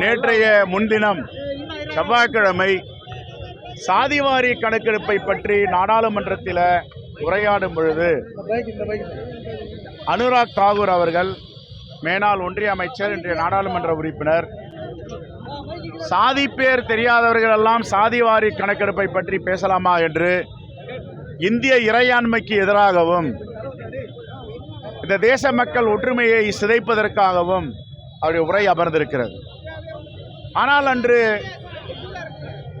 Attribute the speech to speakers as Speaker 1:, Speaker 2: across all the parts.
Speaker 1: நேற்றைய முன்தினம் செவ்வாய்க்கிழமை சாதிவாரி கணக்கெடுப்பை பற்றி நாடாளுமன்றத்தில் உரையாடும் பொழுது அனுராக் தாகூர் அவர்கள் மேனாள் ஒன்றிய அமைச்சர் இன்றைய நாடாளுமன்ற உறுப்பினர் சாதி பேர் தெரியாதவர்கள் எல்லாம் சாதிவாரி கணக்கெடுப்பை பற்றி பேசலாமா என்று இந்திய இறையாண்மைக்கு எதிராகவும் இந்த தேச மக்கள் ஒற்றுமையை சிதைப்பதற்காகவும் அவருடைய உரை அமர்ந்திருக்கிறது. ஆனால் அன்று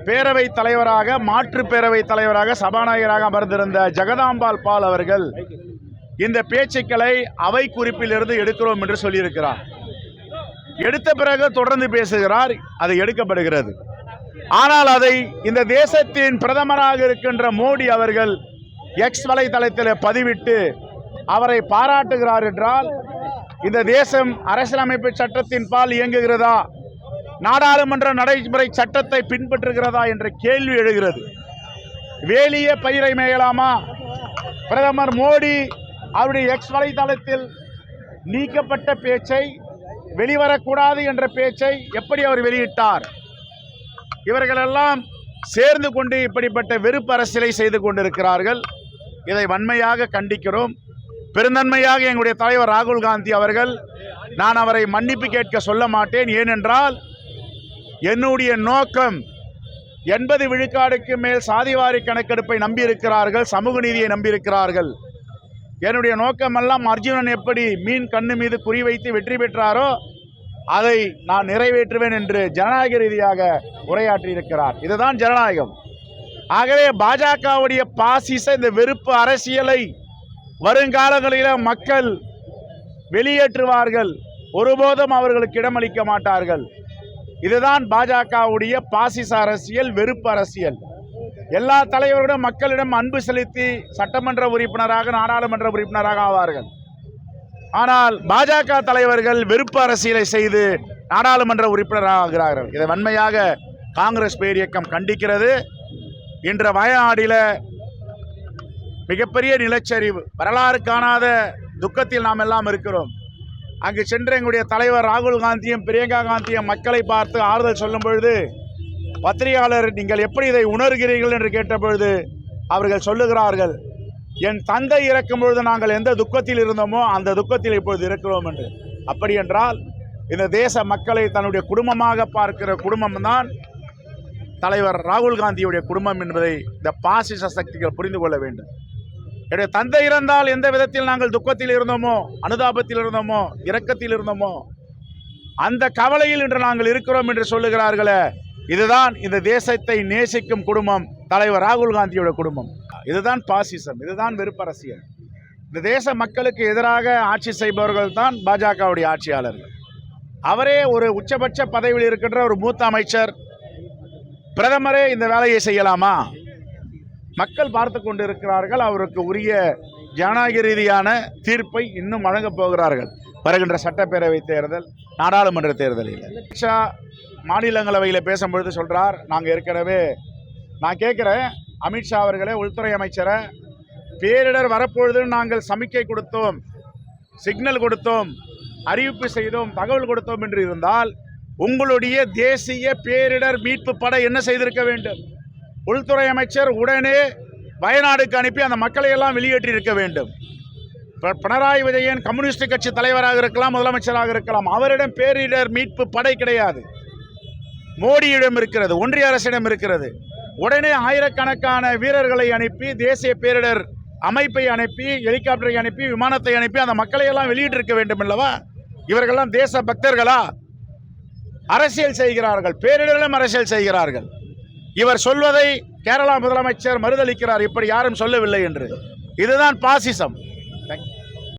Speaker 1: பேரவை தலைவராக மாற்று பேரவை தலைவராக சபாநாயகராக அமர்ந்திருந்த ஜெகதாம்பால் பால் அவர்கள் இந்த பேச்சுக்களை அவை குறிப்பிலிருந்து எடுக்கிறோம் என்று சொல்லியிருக்கிறார். எடுத்த பிறகு தொடர்ந்து பேசுகிறார் அது எடுக்கப்படுகிறது. ஆனால் அதை இந்த தேசத்தின் பிரதமராக இருக்கின்ற மோடி அவர்கள் எக்ஸ் வலைதளத்தில் பதிவிட்டு அவரை பாராட்டுகிறார் என்றால் இந்த தேசம் அரசியலமைப்பு சட்டத்தின் பால் இயங்குகிறதா? நாடாளுமன்ற நடைமுறை சட்டத்தை பின்பற்றுகிறதா என்ற கேள்வி எழுகிறது. வேலிய பயிரை மேயலாமா? பிரதமர் மோடி அவருடைய எக்ஸ் வலைதளத்தில் நீக்கப்பட்ட பேச்சை வெளிவரக்கூடாது என்ற பேச்சை எப்படி அவர் வெளியிட்டார்? இவர்களெல்லாம் சேர்ந்து கொண்டு இப்படிப்பட்ட வெறுப்பு அரசியலை செய்து கொண்டிருக்கிறார்கள். இதை வன்மையாக கண்டிக்கிறோம். பெருந்தன்மையாக எங்களுடைய தலைவர் ராகுல் காந்தி அவர்கள் நான் அவரை மன்னிப்பு கேட்க சொல்ல மாட்டேன். ஏனென்றால் என்னுடைய நோக்கம் எண்பது விழுக்காடுக்கு மேல் சாதிவாரி கணக்கெடுப்பை நம்பியிருக்கிறார்கள் சமூக நீதியை நம்பியிருக்கிறார்கள். என்னுடைய நோக்கமெல்லாம் அர்ஜுனன் எப்படி மீன் கண்ணு மீது குறிவைத்து வெற்றி பெற்றாரோ அதை நான் நிறைவேற்றுவேன் என்று ஜனநாயக ரீதியாக உரையாற்றியிருக்கிறார். இதுதான் ஜனநாயகம். ஆகவே பாஜகவுடைய பாசிச இந்த வெறுப்பு அரசியலை வருங்காலங்களில் மக்கள் வெளியேற்றுவார்கள். ஒருபோதும் அவர்களுக்கு இடமளிக்க மாட்டார்கள். இதுதான் பாஜகவுடைய பாசிச அரசியல் வெறுப்பு அரசியல். எல்லா தலைவர்களும் மக்களிடம் அன்பு செலுத்தி சட்டமன்ற உறுப்பினராக நாடாளுமன்ற உறுப்பினராக ஆவார்கள். ஆனால் பாஜக தலைவர்கள் வெறுப்பு அரசியலை செய்து நாடாளுமன்ற உறுப்பினராக ஆகிறார்கள் இதை வன்மையாக காங்கிரஸ் பேரியக்கம் கண்டிக்கிறது. இன்ற வயநாடில் மிகப்பெரிய நிலச்சரிவு. வரலாறு காணாத துக்கத்தில் நாம் எல்லாம் இருக்கிறோம். அங்கு சென்ற எங்களுடைய தலைவர் ராகுல் காந்தியும் பிரியங்கா காந்தியும் மக்களை பார்த்து ஆறுதல் சொல்லும் பொழுது பத்திரிகையாளர் நீங்கள் எப்படி இதை உணர்கிறீர்கள்? என்று கேட்டபொழுது அவர்கள் சொல்லுகிறார்கள் என் தந்தை இறக்கும் பொழுது நாங்கள் எந்த துக்கத்தில் இருந்தோமோ அந்த துக்கத்தில் இப்பொழுது இருக்கிறோம் என்று. அப்படி என்றால் இந்த தேச மக்களை தன்னுடைய குடும்பமாக பார்க்கிற குடும்பம்தான் தலைவர் ராகுல் காந்தியுடைய குடும்பம் என்பதை இந்த பாசிச சக்திகள் புரிந்து கொள்ள வேண்டும். என்னுடைய தந்தை இறந்தால் எந்த விதத்தில் நாங்கள் துக்கத்தில் இருந்தோமோ அனுதாபத்தில் இருந்தோமோ இரக்கத்தில் இருந்தோமோ அந்த கவலையில் இன்று நாங்கள் இருக்கிறோம் என்று சொல்லுகிறார்களே இதுதான் இந்த தேசத்தை நேசிக்கும் குடும்பம் தலைவர் ராகுல் காந்தியோட குடும்பம். இதுதான் பாசிசம் இதுதான் வெறுப்பரசியல். இந்த தேச மக்களுக்கு எதிராக ஆட்சி செய்பவர்கள் தான் பாஜகவுடைய ஆட்சியாளர்கள். அவரே ஒரு உச்சபட்ச பதவியில் இருக்கின்ற ஒரு மூத்த அமைச்சர். பிரதமரே இந்த வேலையை செய்யலாமா? மக்கள் பார்த்து கொண்டிருக்கிறார்கள். அவருக்கு உரிய ஜனநாயக ரீதியான தீர்ப்பை இன்னும் வழங்கப் போகிறார்கள். வருகின்ற சட்டப்பேரவை தேர்தல் நாடாளுமன்ற தேர்தலில். ஷா மாநிலங்களவையில் பேசும்பொழுது சொல்கிறார் நாங்கள் ஏற்கனவே நான் கேட்குறேன் அமித்ஷா அவர்களே உள்துறை அமைச்சரை பேரிடர் வரப்பொழுது நாங்கள் சமிக்கை கொடுத்தோம் சிக்னல் கொடுத்தோம் அறிவிப்பு செய்தோம் தகவல் கொடுத்தோம் என்று இருந்தால் உங்களுடைய தேசிய பேரிடர் மீட்பு படை என்ன செய்திருக்க வேண்டும்? உள்துறை அமைச்சர் உடனே வயநாடுக்கு அனுப்பி அந்த மக்களை எல்லாம் வெளியேற்றி இருக்க வேண்டும். ப- பினராயி விஜயன் கம்யூனிஸ்ட் கட்சி தலைவராக இருக்கலாம் முதலமைச்சராக இருக்கலாம். அவரிடம் பேரிடர் மீட்பு படை கிடையாது. மோடியிடம் இருக்கிறது ஒன்றிய அரசிடம் இருக்கிறது. உடனே ஆயிரக்கணக்கான வீரர்களை அனுப்பி தேசிய பேரிடர் அமைப்பை அனுப்பி ஹெலிகாப்டரை அனுப்பி விமானத்தை அனுப்பி அந்த மக்களை எல்லாம் வெளியிட்டிருக்க வேண்டும் அல்லவா? இவர்கள்லாம் தேச பக்தர்களா அரசியல் செய்கிறார்கள் பேரிடரிலும் அரசியல் செய்கிறார்கள். இவர் சொல்வதை கேரளா முதலமைச்சர் மறுதளிக்கிறார் இப்படி யாரும் சொல்லவில்லை என்று இதுதான் பாசிசம் தேங்க்யூ.